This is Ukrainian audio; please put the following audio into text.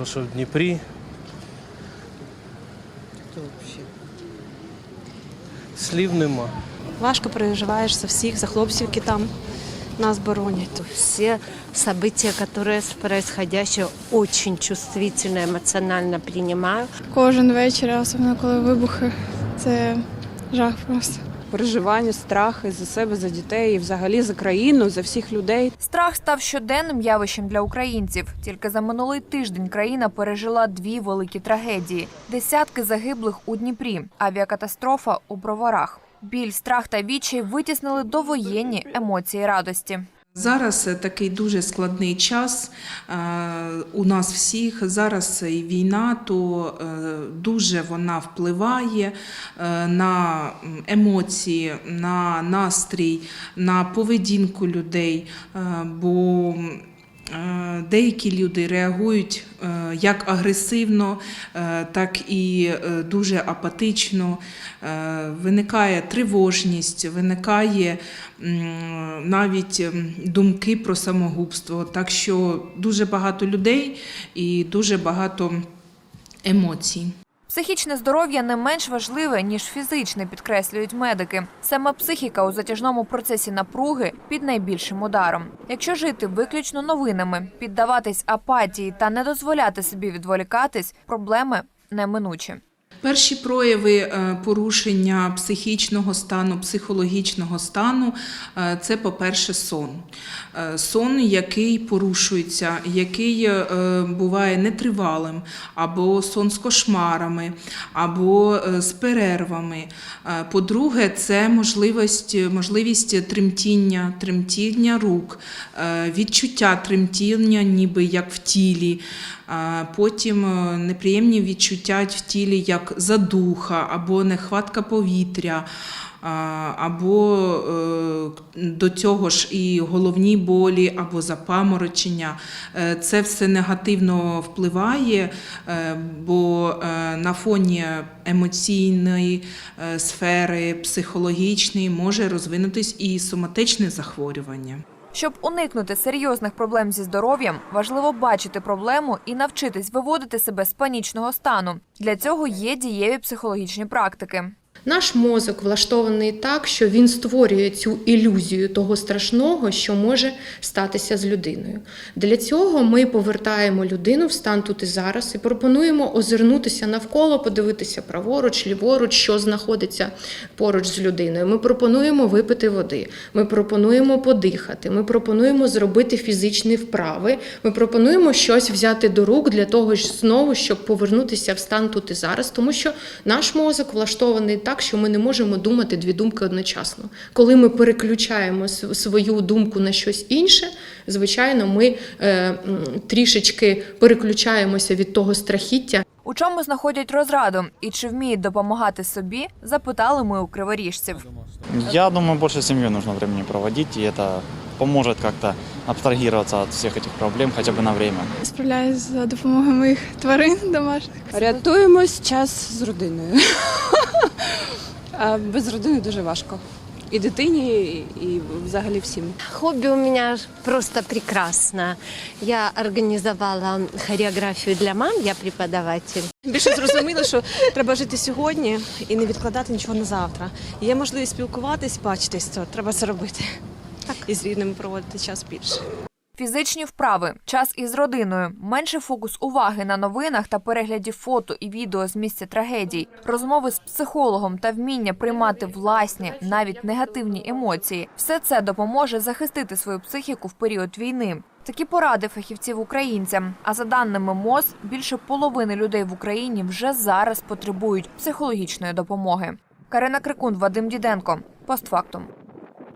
то, що в Дніпрі. Слів нема. Важко переживаєш за всіх, за хлопців, які там нас боронять. Все события, которые происходящее, очень чувствительно, эмоционально принимаю. Кожен вечір, а особливо коли вибухи, це жах просто. переживання, страхи за себе, за дітей і взагалі за країну, за всіх людей. Страх став щоденним явищем для українців. Тільки за минулий тиждень країна пережила дві великі трагедії: десятки загиблих у Дніпрі, авіакатастрофа у броварах. Біль, страх та вічі витіснили довоєнні емоції радості. Зараз е, такий дуже складний час е, у нас всіх. Зараз і війна, то е, дуже вона впливає на емоції, на настрій, на поведінку людей. Бо деякі люди реагують е, як агресивно, е, так і е, дуже апатично. Е, Виникає тривожність, виникає навіть думки про самогубство. Так що дуже багато людей і дуже багато емоцій. Психічне здоров'я не менш важливе ніж фізичне, підкреслюють медики. Саме психіка у затяжному процесі напруги під найбільшим ударом. Якщо жити виключно новинами, піддаватись апатії та не дозволяти собі відволікатись, проблеми неминучі. Перші прояви е, порушення психічного стану, психологічного стану е, це, по-перше, сон. Е, Сон, який порушується, який буває нетривалим, або сон з кошмарами, або з перервами. По-друге, це можливість, можливість тремтіння, тремтіння рук, відчуття тремтіння, ніби як в тілі. Потім е, неприємні відчуття в тілі, як задуха або нехватка повітря, або е, до цього ж і головні болі, або запаморочення. Е, Це все негативно впливає, бо на фоні емоційної сфери, психологічної може розвинутись і соматичне захворювання. Щоб уникнути серйозних проблем зі здоров'ям, важливо бачити проблему і навчитись виводити себе з панічного стану. Для цього є дієві психологічні практики. Наш мозок влаштований так, що він створює цю ілюзію того страшного, що може статися з людиною. Для цього ми повертаємо людину в стан тут і зараз і пропонуємо озирнутися навколо, подивитися праворуч, ліворуч, що знаходиться поруч з людиною. Ми пропонуємо випити води, ми пропонуємо подихати, ми пропонуємо зробити фізичні вправи, ми пропонуємо щось взяти до рук для того знову, щоб повернутися в стан тут і зараз, тому що наш мозок влаштований так, що ми не можемо думати дві думки одночасно. Коли ми переключаємо свою думку на щось інше, звичайно, ми е, трішечки переключаємося від того страхіття, У чому знаходять розраду і чи вміють допомагати собі, запитали ми у криворіжців. Я думаю, больше с семьей нужно времени проводить, и это поможет как-то абстрагироваться от всех этих проблем хотя бы на время. Справляюсь за допомогою моїх тварин домашніх. Рятуємось час з родиною. А без родини дуже важко. І дитині, і- взагалі всім. Хобби у меня просто прекрасно. Я организовала хореографию для мам, я преподаватель. Більше зрозуміло, що треба жити сьогодні і не відкладати нічого на завтра. Є можливість спілкуватись, бачитись, то треба це робити. Так. І з рідними проводити час більше. Фізичні вправи, час із родиною, менше фокус уваги на новинах та перегляді фото і відео з місця трагедій, розмови з психологом та вміння приймати власні, навіть негативні емоції. Все це допоможе захистити свою психіку в період війни. Такі поради фахівців українцям. А за даними МОЗ, більше половини людей в Україні вже зараз потребують психологічної допомоги. Карина Крикун, Вадим Діденко. Постфактум.